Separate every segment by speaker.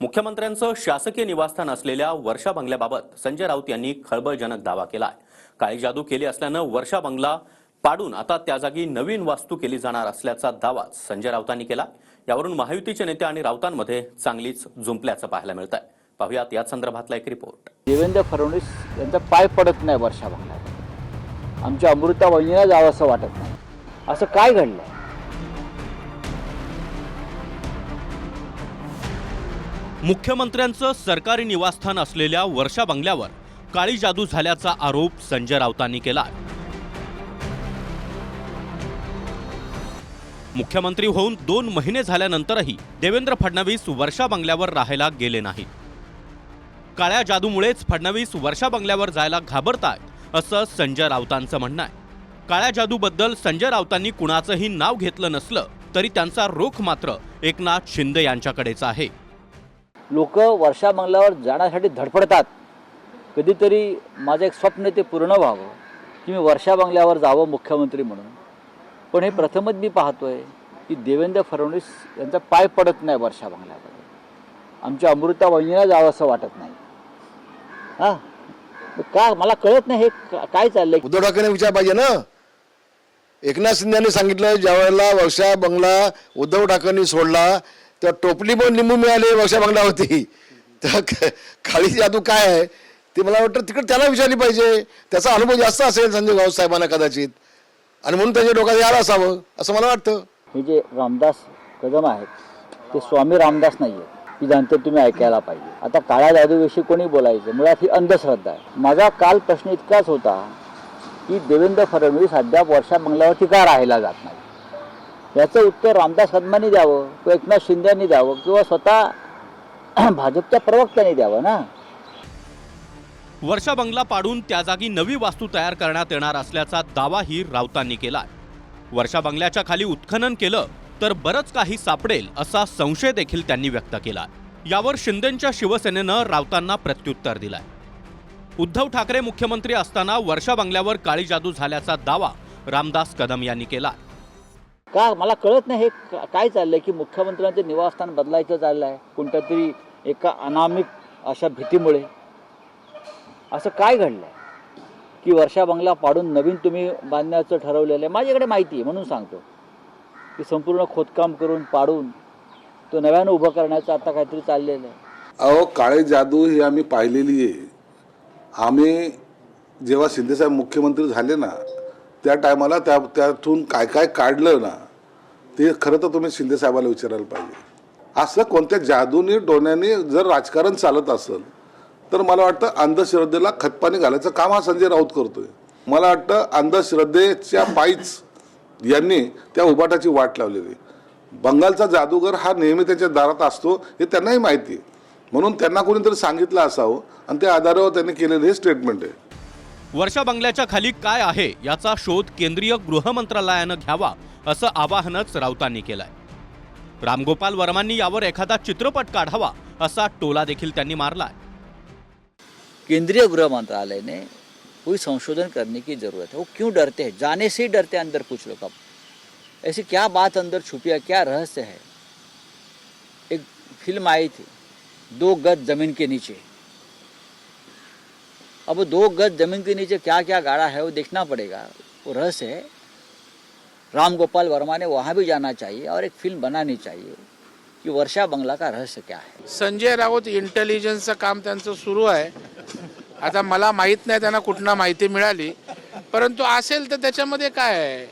Speaker 1: मुख्यमंत्र्यांचं शासकीय निवासस्थान असलेल्या वर्षा बंगल्याबाबत संजय राऊत यांनी खळबळजनक दावा केला आहे काळी जादू केली असल्यानं वर्षा बंगला पाडून आता त्या जागी नवीन वास्तू केली जाणार असल्याचा दावा संजय राऊतांनी केला. यावरून महायुतीचे नेते आणि राऊतांमध्ये चांगलीच जुंपल्याचं पाहायला मिळत आहे पाहुयात या संदर्भातला एक रिपोर्ट
Speaker 2: देवेंद्र फडणवीस यांचा पाय पडत नाही वर्षा बंगला आमच्या अमृता वहिनीला जावं असं वाटत नाही. असं काय घडलं
Speaker 1: मुख्यमंत्र्यांचं सरकारी निवासस्थान असलेल्या वर्षा बंगल्यावर काळी जादू झाल्याचा आरोप संजय राऊतांनी केला मुख्यमंत्री होऊन दोन महिने झाल्यानंतरही देवेंद्र फडणवीस वर्षा बंगल्यावर राहायला गेले नाहीत. काळ्या जादूमुळेच फडणवीस वर्षा बंगल्यावर जायला घाबरताय असं संजय राऊतांचं म्हणणं आहे. काळ्या जादूबद्दल संजय राऊतांनी कुणाचंही नाव घेतलं नसलं तरी त्यांचा रोख मात्र एकनाथ शिंदे यांच्याकडेच आहे.
Speaker 2: लोक वर्षा बंगल्यावर जाण्यासाठी धडपडतात. कधीतरी माझं एक स्वप्न ते पूर्ण व्हावं. की मी वर्षा बंगल्यावर जावं मुख्यमंत्री म्हणून. पण हे प्रथमच मी पाहतोय की देवेंद्र फडणवीस यांचा पाय पडत नाही वर्षा बंगल्यावर आमच्या अमृता वहिनीला जावं असं वाटत नाही. हां? का? मला कळत नाही हे का- काय चाललंय.
Speaker 3: उद्धव ठाकरेंना विचार पाहिजे ना. एकनाथ यांनी सांगितलं ज्यावेळेला वर्षा बंगला उद्धव ठाकरेंनी सोडला तेव्हा टोपली पण निंबू मिळाले वर्षा बांगला होती. तर क- काळी जादू काय आहे ते मला वाटतं तिकडे त्याला विचारली पाहिजे. त्याचा अनुभव जास्त असेल संजय गाव साहेबांना कदाचित. आणि म्हणून त्याच्या डोक्यात यायला असावं असं मला वाटतं.
Speaker 2: हे जे रामदास कदम आहेत ते स्वामी रामदास नाही आहेत की ज्यांचं तुम्ही ऐकायला पाहिजे. आता काळ्या जादूविषयी कोणी बोलायचं? मुळात ही अंधश्रद्धा आहे. माझा काल प्रश्न इतकाच होता की देवेंद्र फडणवीस अद्याप वर्षा बंगल्यावरती का राहायला जात नाही याचं उत्तर रामदास कदमांनी द्यावं किंवा एकनाथ शिंदेनी द्यावं किंवा स्वतः भाजपच्या प्रवक्त्याने द्यावं ना?
Speaker 1: वर्षा बंगला पाडून त्या जागी नवी वास्तू तयार करण्यात येणार असल्याचा दावाही राऊतांनी केलाय. वर्षा बंगल्याच्या खाली उत्खनन केलं तर बरंच काही सापडेल असा संशय देखील त्यांनी व्यक्त केला यावर शिंदेच्या शिवसेनेनं राऊतांना प्रत्युत्तर दिलाय. उद्धव ठाकरे मुख्यमंत्री असताना वर्षा बंगल्यावर काळी जादू झाल्याचा दावा रामदास कदम यांनी केला
Speaker 2: का? मला कळत नाही हे का- काय चाललंय की मुख्यमंत्र्यांचं निवासस्थान बदलायचं चाललं आहे कोणत्या तरी एका अनामिक अशा भीतीमुळे. असं काय घडलंय? की वर्षा बंगला पाडून नवीन तुम्ही बांधण्याचं ठरवलेलं आहे माझ्याकडे माहिती आहे म्हणून सांगतो. की संपूर्ण खोदकाम करून पाडून तो नव्यानं उभं करण्याचं आता काहीतरी चाललेलं आहे.
Speaker 4: अहो काळे जादू ही आम्ही पाहिलेली आहे. आम्ही जेव्हा शिंदेसाहेब मुख्यमंत्री झाले ना त्या टायमाला त्या त्यातून काय काय काढलं ना ते खरं तर तुम्ही शिंदेसाहेबाला विचारायला पाहिजे. असं कोणत्या जादूनी डोण्याने जर राजकारण चालत असेल तर मला वाटतं अंधश्रद्धेला खतपाणी घालायचं काम हा संजय राऊत करतोय. मला वाटतं अंधश्रद्धेच्या पायीच यांनी त्या उभाटाची वाट लावलेली बंगालचा जादूगर हा नेहमी त्याच्या दारात असतो हे त्यांनाही माहिती आहे. म्हणून त्यांना कोणीतरी सांगितलं असावं आणि त्या आधारावर त्यांनी केलेलं हे स्टेटमेंट आहे.
Speaker 1: वर्षा बंगल्याच्या खाली काय आहे याचा शोध केंद्रीय गृह मंत्रालयानं घ्यावा असं आवाहनच राऊतांनी केलंय. रामगोपाल वर्मांनी यावर एखादा चित्रपट काढावा असा टोला देखील त्यांनी मारलाय.
Speaker 2: केंद्रीय गृह मंत्रालय ने कोई संशोधन करने की ज़रूरत है. वो क्यों डरते हैं? जाने से ही डरते हैं अंदर कुछ लोग अब। ऐसी क्या बात अंदर छुपी है? क्या रहस्य है? एक फिल्म आई थी दो गज जमीन के नीचे। अब दो गज जमीन के नीचे क्या क्या गाड़ा है वो देखना पड़ेगा। वो रहस्य है। राम गोपाल वर्मा ने वहाँ भी जाना चाहिए और एक फिल्म बनानी चाहिए। कि वर्षा बंगला का रहस्य क्या है?
Speaker 5: संजय राऊत इंटेलिजन्सचं काम त्यांचं सुरू आहे. आता मला माहीत नाही त्यांना कुठनं माहिती मिळाली. परंतु असेल तर त्याच्यामध्ये काय आहे?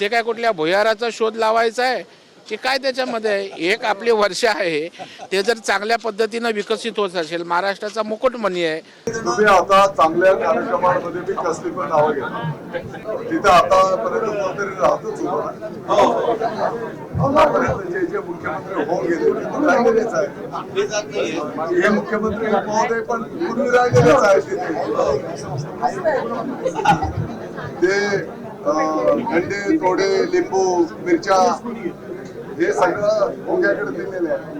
Speaker 5: ते काय कुठल्या भुयाराचा शोध लावायचा आहे? की काय त्याच्यामध्ये एक आपली वर्ष आहे ते जर चांगल्या पद्धतीनं विकसित होत असेल महाराष्ट्राचा मुकुटमणी आहे.
Speaker 6: तुम्ही आता चांगल्या कार्यक्रमांमध्ये मी कसली पण नावं घेता. तिथं आतापर्यंत कोणतरी राहतच हो. आतापर्यंत जे जे मुख्यमंत्री होऊन गेले ते राहिलेलेच आहे हे मुख्यमंत्री महोदय पण पूर्वी राहिलेलेच आहेत तिथे. ते गंडे अंडे तोडे लिंबू मिरच्या हे सगळं भोग्याकडे दिलेलं आहे.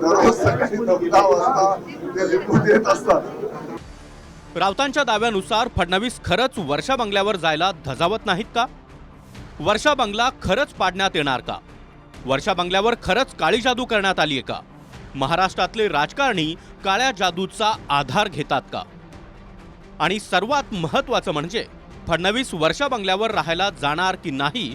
Speaker 6: दररोज सकाळी वाजता ते लिंबू देत असतात.
Speaker 1: राऊतांच्या दाव्यानुसार फडणवीस खरंच वर्षा बंगल्यावर जायला धजावत नाहीत का? वर्षा बंगला खरंच पाडण्यात येणार का? वर्षा बंगल्यावर खरंच काळी जादू करण्यात आली आहे का? महाराष्ट्रातले राजकारणी काळ्या जादूचा आधार घेतात का? आणि सर्वात महत्वाचं म्हणजे फडणवीस वर्षा बंगल्यावर राहायला जाणार की नाही